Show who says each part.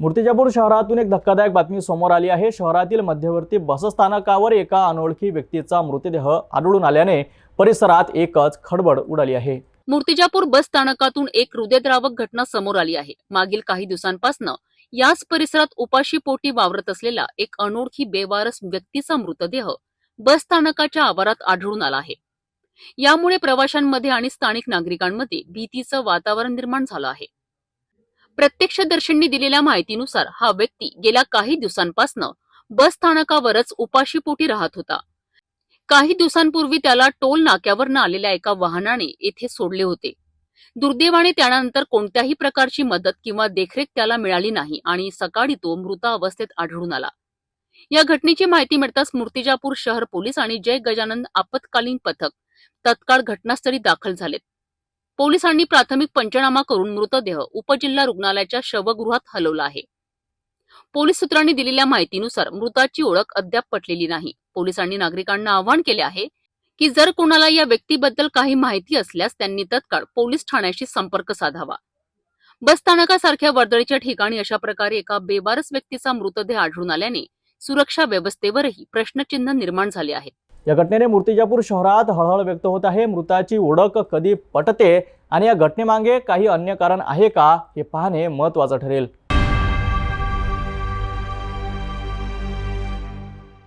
Speaker 1: मूर्तिजापूर शहरातून एक धक्कादायक बातमी समोर आली आहे. शहरातील मध्यवर्ती बसस्थानकावर एका अनोळखी व्यक्तीचा मृतदेह आढळून आल्याने परिसरात एकच खडबड उडाली आहे.
Speaker 2: मूर्तिजापूर बस स्थानकातून एक हृदयद्रावक घटना समोर आली आहे. मागील काही दिवसांपासून याच परिसरात उपाशी पोटी वावरत असलेला एक अनोळखी बेवारस व्यक्तीचा मृतदेह बस स्थानकाच्या आवारात आढळून आला आहे. यामुळे प्रवाशांमध्ये आणि स्थानिक नागरिकांमध्ये भीतीचं वातावरण निर्माण झालं आहे. प्रत्यक्षदर्शींनी दिलेल्या माहितीनुसार हा व्यक्ती गेल्या काही दिवसांपासून बस स्थानकावरच उपाशीपोटी राहत होता. काही दिवसांपूर्वी त्याला टोल नाक्यावर आलेल्या एका वाहनाने येथे सोडले होते. दुर्दैवाने त्यानंतर कोणत्याही प्रकारची मदत किंवा देखरेख त्याला मिळाली नाही आणि सकाळी तो मृत अवस्थेत आढळून आला. या घटनेची माहिती मिळताच मूर्तिजापूर शहर पोलीस आणि जय गजानन आपत्कालीन पथक तत्काळ घटनास्थळी दाखल झालेत. पोलिसांनी प्राथमिक पंचनामा करून मृतदेह उपजिल्हा रुग्णालयाच्या शवगृहात हलवला आहे. पोलीस सूत्रांनी दिलेल्या माहितीनुसार मृताची ओळख अद्याप पटलेली नाही. पोलिसांनी नागरिकांना आवाहन केले आहे की जर कोणाला या व्यक्तीबद्दल काही माहिती असल्यास त्यांनी तत्काळ पोलीस ठाण्याशी संपर्क साधावा. बसस्थानकासारख्या वर्दळीच्या ठिकाणी अशा प्रकारे एका बेवारस व्यक्तीचा मृतदेह आढळून आल्याने सुरक्षा व्यवस्थेवरही प्रश्नचिन्ह निर्माण झाले आहे
Speaker 1: या घटनेने मूर्तिजापूर शहरात हळहळ व्यक्त होत आहे. मृताची ओळख कधी पटते? आणि या घटनेमागे काही अन्य कारण आहे का? हे पाहणे महत्त्वाचं ठरेल.